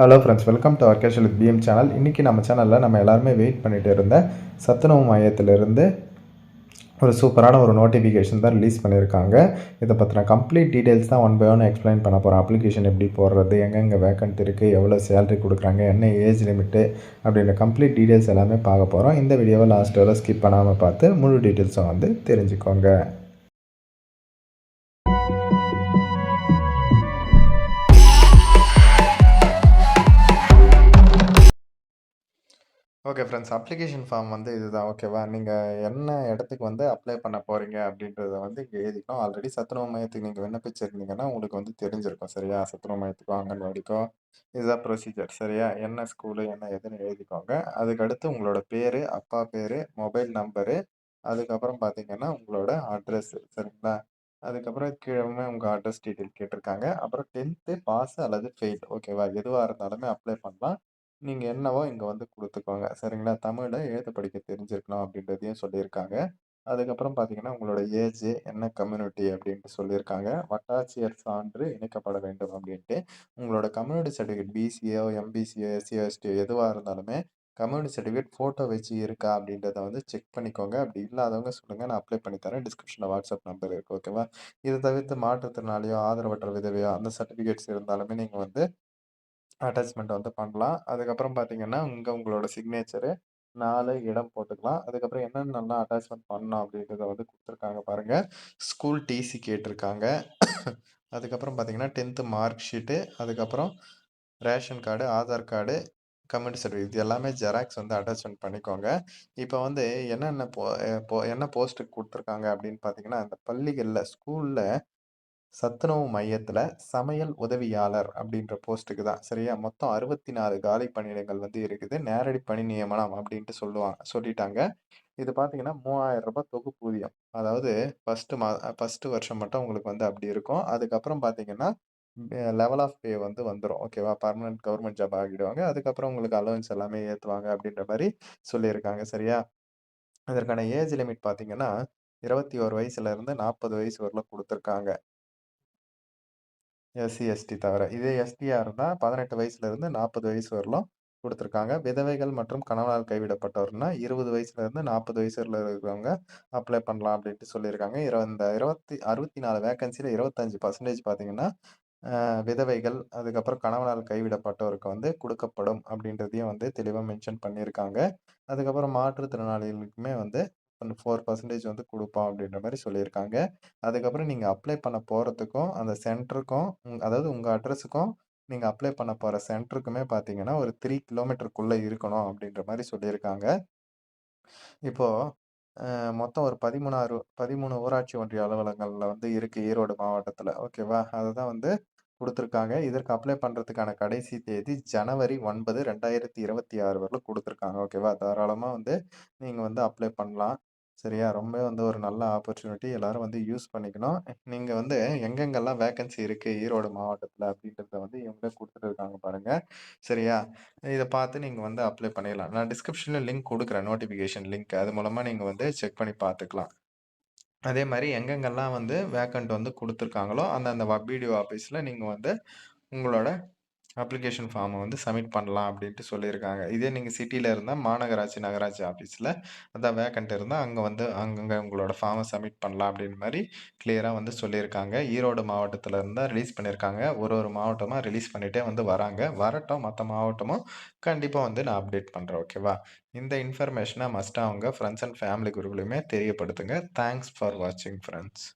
Hello friends welcome to அர்கேஷல் with PM channel இன்றைக்கி நம்ம சேனலில் நம்ம எல்லாருமே வெயிட் பண்ணிகிட்டு இருந்த சத்துணவு மையத்திலிருந்து ஒரு சூப்பரான ஒரு நோட்டிஃபிகேஷன் தான் ரிலீஸ் பண்ணியிருக்காங்க. இதை பற்றின கம்ப்ளீட் டீட்டெயில்ஸ் தான் ஒன் பை ஒன் எக்ஸ்பிளைன் பண்ண போகிறோம் அப்ளிகேஷன் எப்படி போடுறது எங்கெங்கே வேக்கண்ட் இருக்குது எவ்வளோ சேலரி கொடுக்குறாங்க என்ன ஏஜ் லிமிட்டு அப்படின்ற கம்ப்ளீட் டீட்டெயில்ஸ் எல்லாமே பார்க்க போகிறோம் இந்த வீடியோவை லாஸ்ட் வரை ஸ்கிப் பண்ணாமல் பார்த்து முழு டீட்டெயில்ஸும் வந்து தெரிஞ்சுக்கோங்க. Okay friends. அப்ளிகேஷன் ஃபார்ம் வந்து இதுதான். ஓகேவா? நீங்கள் என்ன இடத்துக்கு வந்து அப்ளை பண்ண போகிறீங்க அப்படின்றத வந்து இங்கே எழுதிக்கணும். ஆல்ரெடி சத்துணவு மையத்துக்கு நீங்கள் விண்ணப்பிச்சிருந்தீங்கன்னா உங்களுக்கு வந்து தெரிஞ்சிருக்கும். சரியா? சத்துணவு மையத்துக்கும் அங்கன்வாடிக்கோ இதுதான் ப்ரொசீஜர் சரியா? என்ன ஸ்கூலு என்ன எதுன்னு எழுதிக்கோங்க. அதுக்கடுத்து உங்களோட பேர் அப்பா பேர் மொபைல் நம்பரு அதுக்கப்புறம் பார்த்தீங்கன்னா உங்களோட அட்ரஸ் சரிங்களா? அதுக்கப்புறம் கீழே உங்கள் அட்ரஸ் டீட்டெயில் கேட்டிருக்காங்க. அப்புறம் டென்த்து பாஸ் அல்லது ஃபெயில் ஓகேவா? எதுவாக இருந்தாலுமே அப்ளை பண்ணலாம். நீங்கள் என்னவோ இங்கே வந்து கொடுத்துக்கோங்க. சரிங்களா? தமிழை எழுத படிக்க தெரிஞ்சிருக்கணும் அப்படின்றதையும் சொல்லியிருக்காங்க. அதுக்கப்புறம் பார்த்தீங்கன்னா உங்களோட ஏஜ் என்ன கம்யூனிட்டி அப்படின்ட்டு சொல்லியிருக்காங்க. வட்டாட்சியர் சான்று இணைக்கப்பட வேண்டும் அப்படின்ட்டு. உங்களோட கம்யூனிட்டி சர்டிஃபிகேட் பிசிஓ எம்பிசிஓ எஸ்சிஓ எஸ்டிஓ எதுவாக இருந்தாலுமே கம்யூனிட்டி சர்டிஃபிகேட் ஃபோட்டோ வச்சு இருக்கா அப்படின்றத வந்து செக் பண்ணிக்கோங்க. அப்படி இல்லாதவங்க சொல்லுங்கள் நான் அப்ளை பண்ணி தரேன். டிஸ்கிரிப்ஷனில் வாட்ஸ்அப் நம்பர் இருக்குது ஓகேவா? இதை தவிர்த்து மாற்றுத்திறனாளியோ ஆதரவற்ற விதவையோ அந்த சர்டிஃபிகேட்ஸ் இருந்தாலுமே நீங்கள் வந்து அட்டாச்மெண்ட் வந்து பண்ணலாம். அதுக்கப்புறம் பார்த்தீங்கன்னா இங்கே உங்களோட சிக்னேச்சரு நாலு இடம் போட்டுக்கலாம். அதுக்கப்புறம் என்னென்னலாம் அட்டாச்மெண்ட் பண்ணணும் அப்படின்றத வந்து கொடுத்துருக்காங்க பாருங்கள் ஸ்கூல் டிசி கேட்டிருக்காங்க. அதுக்கப்புறம் பார்த்தீங்கன்னா டென்த்து மார்க் ஷீட்டு அதுக்கப்புறம் ration card Aadhaar card community certificate இது எல்லாமே ஜெராக்ஸ் வந்து அட்டாச்மெண்ட் பண்ணிக்கோங்க. இப்போ வந்து என்னென்ன போ என்ன போஸ்ட்டுக்கு கொடுத்துருக்காங்க அப்படின்னு பார்த்தீங்கன்னா அந்த பள்ளிகளில் ஸ்கூலில் சத்துணவு மையத்தில் சமையல் உதவியாளர் அப்படின்ற போஸ்ட்டுக்கு தான். சரியா? மொத்தம் அறுபத்தி நாலு காலி பணியிடங்கள் வந்து இருக்குது. நேரடி பணி நியமனம் அப்படின்ட்டு சொல்லுவாங்க சொல்லிட்டாங்க. இது பார்த்தீங்கன்னா மூவாயிரம் ரூபாய் தொகுப்பூதியம் அதாவது ஃபஸ்ட்டு மா ஃபஸ்ட்டு வருஷம் மட்டும் உங்களுக்கு வந்து அப்படி இருக்கும். அதுக்கப்புறம் பார்த்தீங்கன்னா லெவல் ஆஃப் பே வந்து வந்துடும் ஓகேவா பர்மனன்ட் கவர்மெண்ட் ஜாப் ஆகிடுவாங்க. அதுக்கப்புறம் உங்களுக்கு அலவன்ஸ் எல்லாமே ஏற்றுவாங்க அப்படின்ற மாதிரி சொல்லியிருக்காங்க. சரியா? இதற்கான ஏஜ் லிமிட் பார்த்தீங்கன்னா இருபத்தி ஒரு வயசுலேருந்து நாற்பது வயசு வரலாம் கொடுத்துருக்காங்க. எஸ்சி, எஸ்டி தவிர. இதே எஸ்டியாக இருந்தால் பதினெட்டு வயசுலேருந்து நாற்பது வயசு வரலும் கொடுத்துருக்காங்க. விதவைகள் மற்றும் கணவனால் கைவிடப்பட்டவர்னா இருபது வயசுலேருந்து நாற்பது வயசுல இருக்கிறவங்க அப்ளை பண்ணலாம் அப்படின்ட்டு சொல்லியிருக்காங்க. இந்த இருபத்தி அறுபத்தி நாலு வேக்கன்சில பர்சன்டேஜ் பார்த்தீங்கன்னா, விதவைகள், அதுக்கப்புறம் கணவனால் கைவிடப்பட்டவருக்கு வந்து கொடுக்கப்படும் அப்படின்றதையும் வந்து தெளிவாக மென்ஷன் பண்ணியிருக்காங்க. அதுக்கப்புறம் மாற்றுத்திறனாளிகளுக்குமே வந்து ஃபோர் பர்சன்டேஜ் வந்து கொடுப்போம் அப்படின்ற மாதிரி சொல்லியிருக்காங்க. அதுக்கப்புறம் நீங்கள் அப்ளை பண்ண போகிறதுக்கும் அந்த சென்டருக்கும் அதாவது உங்கள் அட்ரஸுக்கும் நீங்கள் அப்ளை பண்ண போகிற சென்டருக்குமே பார்த்தீங்கன்னா ஒரு த்ரீ கிலோமீட்டருக்குள்ளே இருக்கணும் அப்படின்ற மாதிரி சொல்லியிருக்காங்க. இப்போது மொத்தம் ஒரு பதிமூணாறு பதிமூணு ஊராட்சி ஒன்றிய அலுவலகங்களில் வந்து இருக்குது ஈரோடு மாவட்டத்தில். ஓகேவா? அதை தான் வந்து கொடுத்துருக்காங்க. இதற்கு அப்ளை பண்ணுறதுக்கான கடைசி தேதி ஜனவரி ஒன்பது ரெண்டாயிரத்தி இருபத்தி ஆறு வரலும் கொடுத்துருக்காங்க. ஓகேவா? தாராளமாக வந்து நீங்கள் வந்து அப்ளை பண்ணலாம். சரியா? ரொம்ப வந்து ஒரு நல்ல ஆப்பர்ச்சுனிட்டி. எல்லாரும் வந்து யூஸ் பண்ணிக்கணும். நீங்கள் வந்து எங்கெங்கெல்லாம் வேக்கன்சி இருக்குது ஈரோடு மாவட்டத்தில் அப்படின்றத வந்து இவங்களே கொடுத்துட்டு இருக்காங்க பாருங்கள் சரியா? இதை பார்த்து நீங்கள் வந்து அப்ளை பண்ணிடலாம். நான் டிஸ்கிரிப்ஷனில் லிங்க் கொடுக்குறேன் நோட்டிஃபிகேஷன் லிங்க். அது மூலமாக நீங்கள் வந்து செக் பண்ணி பார்த்துக்கலாம். அதே மாதிரி எங்கெங்கெல்லாம் வந்து வேக்கண்ட் வந்து கொடுத்துருக்காங்களோ அந்த வ பிடிஓ ஆஃபீஸில் நீங்கள் வந்து உங்களோட அப்ளிகேஷன் ஃபார்மை வந்து சப்மிட் பண்ணலாம் அப்படின்ட்டு சொல்லியிருக்காங்க. இதே நீங்கள் சிட்டியில் இருந்தால் மாநகராட்சி நகராட்சி ஆஃபீஸில் அதான் வேக்கண்ட் இருந்தால் அங்கே வந்து அங்கங்கே உங்களோட ஃபார்மை சப்மிட் பண்ணலாம் அப்படின்னு மாதிரி கிளியராக வந்து சொல்லியிருக்காங்க. ஈரோடு மாவட்டத்தில் இருந்தால் ரிலீஸ் பண்ணியிருக்காங்க. ஒரு ஒரு மாவட்டமாக ரிலீஸ் பண்ணிகிட்டே வந்து வராங்க. வரட்டும் மற்ற மாவட்டமும் கண்டிப்பாக வந்து நான் அப்டேட் பண்ணுறேன் ஓகேவா இந்த இன்ஃபர்மேஷனை மஸ்ட்டாக அவங்க ஃப்ரெண்ட்ஸ் அண்ட் ஃபேமிலி குரூப்லையுமே தெரியப்படுத்துங்க. தேங்க்ஸ் ஃபார் வாட்சிங் ஃப்ரெண்ட்ஸ்